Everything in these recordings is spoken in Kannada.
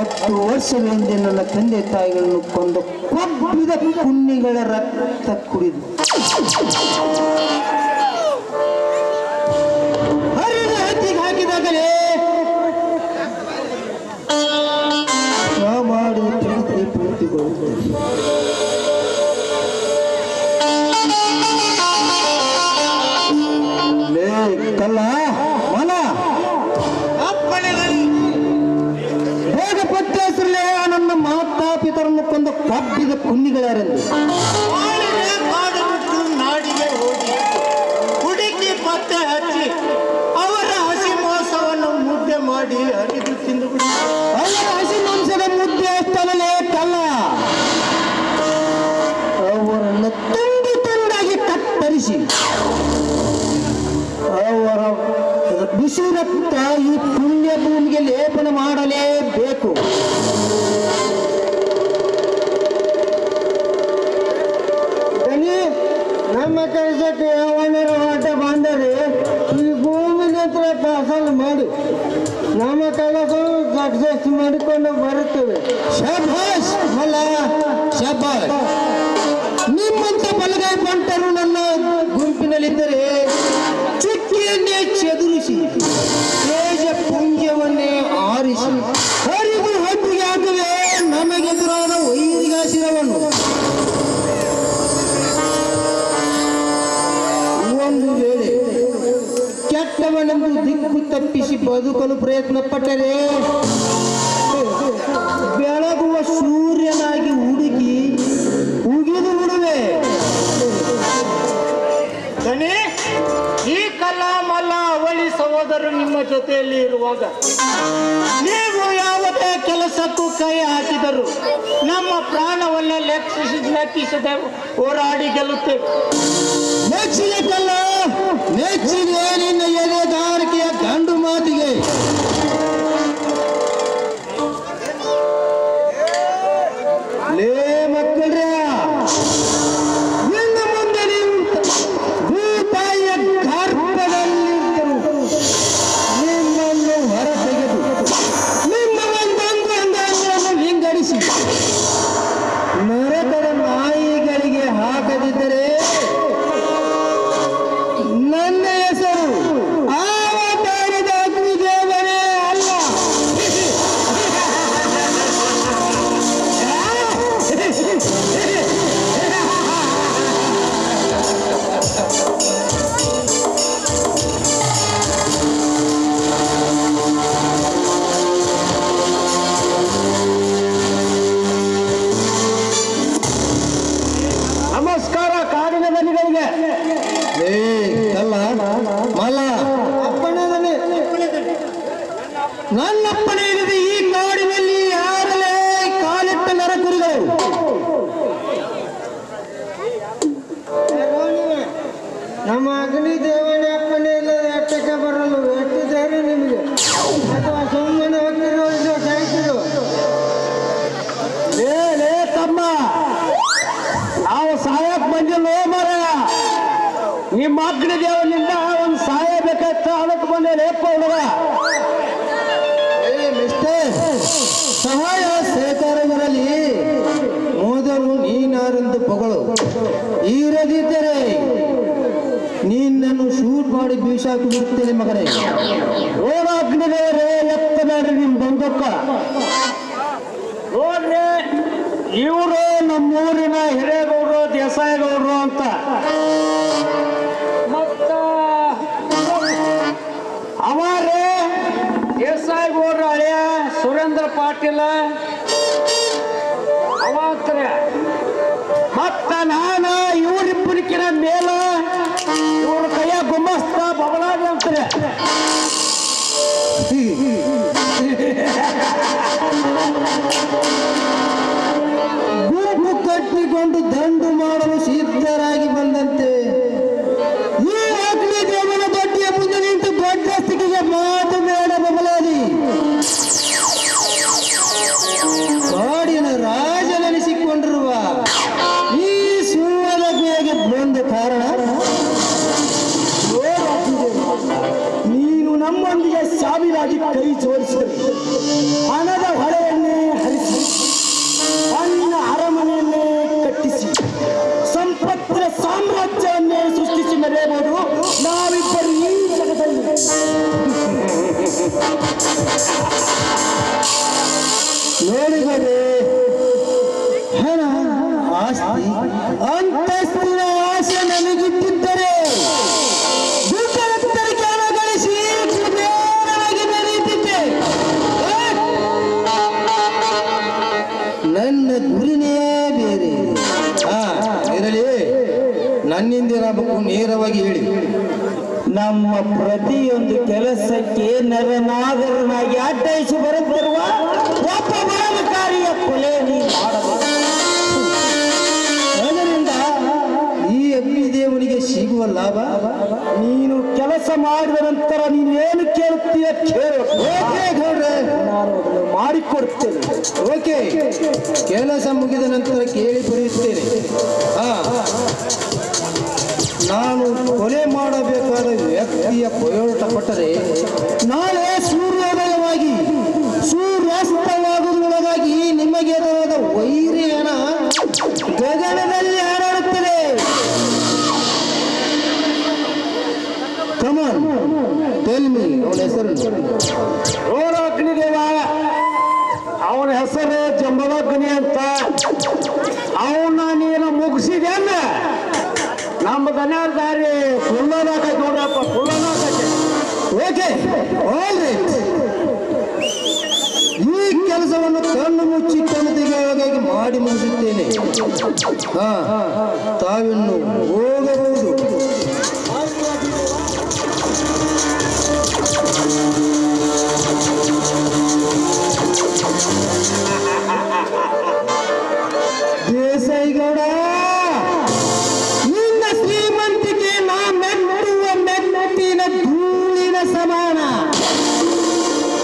ವರ್ಷಗಳ ಹಿಂದೆ ನನ್ನ ತಂದೆ ತಾಯಿಗಳನ್ನು ಕೊಂದು ಕೊಬ್ಬಿದ ಪುಣ್ಯಗಳ ರಕ್ತ ಕುಡಿದು. ചേരരുത് ಶಭಾಷ್ ಮಲ್ಲ ಶಭಾಷ್. ನಿಮ್ಮಂತ ಬಲಗೈ ಬಂಟರು ನನ್ನ ಗುಂಪಿನಲ್ಲಿದ್ದರೆ ಚುಕ್ಕಿಯನ್ನೇ ಚದುರಿಸಿ, ತೇಜ ಪುಂಜವನ್ನೇ ಆರಿಸಿ. ಹರಿದು ಹೊತ್ತಿಗೆ ಹಾಕುವೆ ನಮಗೆದುರಾದ ವೈರಿಗಾಸಿರವನ್ನು ಒಂದು ವೇಳೆ ಕೆಟ್ಟವನೆಂದು ದಿಕ್ಕು ತಪ್ಪಿಸಿ ಬದುಕಲು ಪ್ರಯತ್ನ ಪಟ್ಟರೆ ಜೊತೆಯಲ್ಲಿ ಇರುವಾಗ ನೀವು ಯಾವುದೇ ಕೆಲಸಕ್ಕೂ ಕೈ ಹಾಕಿದರು ನಮ್ಮ ಪ್ರಾಣವನ್ನ ಲೆಕ್ಕಿಸಿ ಲೆಕ್ಕಿಸದೆ ಹೋರಾಡಿ ಗೆಲ್ಲುತ್ತೇವೆ. ನೆಚ್ಚಿನ ನಿನ್ನ ಎದೆದಾರಿಕೆಯ ಪೊಗಳು ಇರದಿದ್ದರೆ ನಿನ್ನನ್ನು ಶೂಟ್ ಮಾಡಿ ಬೀಸಾಕಿ ಬಿಡ್ತೇನೆ ಮಗನೇ. ಓಡ ಅಗ್ನಿದೇವರೇ ಎತ್ತ ನಿಮ್ ಬಂದಕ್ಕ. ನೋಡ್ರಿ ಇವರು ನಮ್ಮೂರಿನ ಹಿರೇಗೌಡರು, ದೇಸಾಯಿಗೌಡರು ಅಂತ. ಅವರೇ ದೇಸಾಯಿಗೌಡರು ಹಳೆಯ ಸುರೇಂದ್ರ ಪಾಟೀಲ ಗುಂಪು ಕಟ್ಟಿಕೊಂಡು ದಂಡು ಮಾಡಲು ಸಿದ್ಧರಾಗಿ ಬಂದಂತೆ. ಈ ಅಗ್ನಿ ದೇವನ ದೊಡ್ಡಿಯ ಮುಂದೆ ನಿಂತು ದೊಡ್ಡಸ್ತಿಗೆ ಮಾತು ಬೇಡ ಬಬಲಾದಿ ಕಾಡಿನ ತಿಳಿಯಬಹುದು ನಾವಿಬ್ಬರು ಈ ಜಗದಲ್ಲಿ. ನೋಡಿದರೆ ಹಣ ಆಸ್ತಿ ಅಂತಸ್ತಿನ ನೇರವಾಗಿ ಹೇಳಿ. ನಮ್ಮ ಪ್ರತಿಯೊಂದು ಕೆಲಸಕ್ಕೆ ನರನಾಗರನಾಗಿ ಅಡ್ಡಾಯಿಸಿ ಬರುತ್ತಿರುವ ಒಬ್ಬ ಕೊಲೆ ಮಾಡಬೇಕು ಅದರಿಂದ ಈ ಅಗ್ನಿದೇವನಿಗೆ ಸಿಗುವ ಲಾಭ ನೀನು ಕೆಲಸ ಮಾಡಿದ ನಂತರ ನೀನೇನು ಕೇಳುತ್ತೀಯ ಕೇಳು. Okay okay. ಕೆಲಸ ಮುಗಿದ ನಂತರ ಕೇಳಿ ಬರೆಯುತ್ತೇನೆ. ಹಾ. ನಾನು ಕೊಲೆ ಮಾಡಬೇಕಾದ ವ್ಯಕ್ತಿಯ ಕೊಟ್ಟರೆ ನಾಳೆ ಸೂರ್ಯೋದಯವಾಗಿ ಸೂರ್ಯಾಸ್ತವಾಗುವುದರೊಳಗಾಗಿ ನಿಮಗೆ ಎದುರಾದ ವೈರಿ ಗಗನದಲ್ಲಿ ಹಾರಾಡುತ್ತದೆ. ಕಮನ್ ತೆಲ್ಮಿ ಅವನ ಹೆಸರು. ಅಗ್ನಿದೇವ ಅವನ ಹೆಸರು ಜಂಬಲಗ್ನಿ ಅಂತ. ಅವನ್ನ ನೀನು ಮುಗಿಸಿದೆ ನಮ್ಮ ದನ್ಯಾರ ದಾರಿ ಸುಳ್ಳನಾಕೈತೆ ನೋಡ್ರಪ್ಪ ಓಕೆ ಈ ಕೆಲಸವನ್ನು ಕಣ್ಣು ಮುಚ್ಚಿ ಕಣ್ಣು ಮಾಡಿ ಮುಗಿಸುತ್ತೇನೆ ಹಾ, ತಾವಿನ್ನು ಧೂಳಿನ ಸಮಾನ.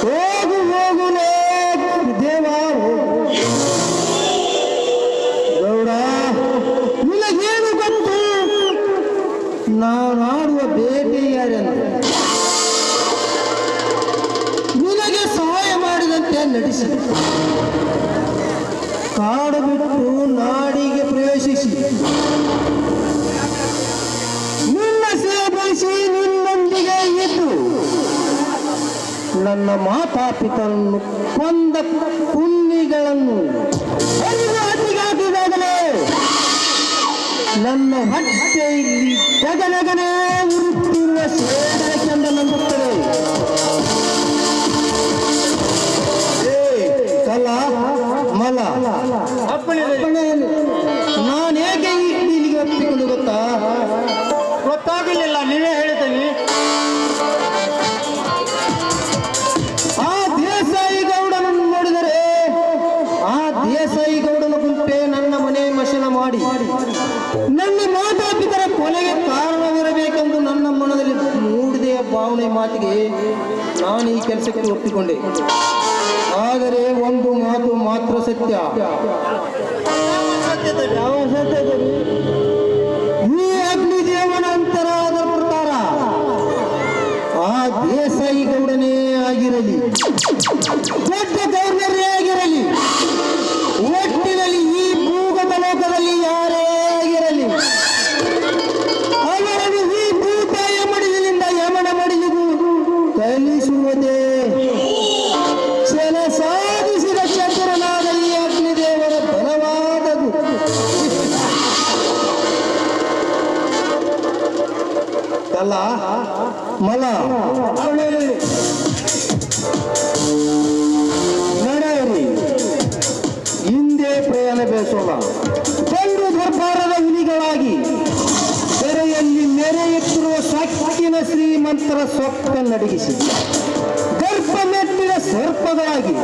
ಹೋಗು ಹೋಗುಲೇ ದೇವ. ಗೌಡ, ನಿನಗೇನು ಗೊತ್ತು? ನಾನಾಡುವ ಬೇಟೆ ಯಾರೆಂದು ನಿನಗೆ ಸಹಾಯ ಮಾಡಿದಂತೆ ನಡೆಸಿ. ಕಾಡು ಬಿಟ್ಟು ನಾಡಿಗೆ ಪ್ರವೇಶಿಸಿ. ನಿನ್ನ ಸೇವಿಸಿ ನಿನ್ನೊಂದಿಗೆ ಇದ್ದು ನನ್ನ ಮಾತಾಪಿತರನ್ನು ಕೊಂದ ಹತ್ತಿಗಾಕಿದಾಗಲೇ ನನ್ನ ಹೊಟ್ಟೆಯಲ್ಲಿ ಜಗನಗನೇ ಉರುತ್ತಿರುವ ಸೇಡರ ಚಂದ ನಂಬುತ್ತದೆ ಕಲ ಮಲ ನಾನೇಕೆ ಈ ಇಲ್ಲಿಗೆ ಒಪ್ಪಿಕೊಂಡು ಗೊತ್ತಾ? ಗೊತ್ತಾಗಲಿಲ್ಲ, ನೀವೇ ಹೇಳ್ತೀನಿ ನಾನು ಈ ಕೆಲಸಕ್ಕೆ ಒಪ್ಪಿಕೊಂಡೆ. ಆದರೆ ಒಂದು ಮಾತು ಮಾತ್ರ ಸತ್ಯ. ಚಂಡು ದರ್ಬಾರದ ಹುಲಿಗಳಾಗಿ ತೆರೆಯಲ್ಲಿ ನೆರೆಯುತ್ತಿರುವ ಸಕ್ಕಿನ ಶ್ರೀಮಂತರ ಸ್ವಪ್ನ ನಡಗಿಸಿ ಗರ್ಭ ಮೆಟ್ಟಿನ ಸರ್ಪಗಳಾಗಿ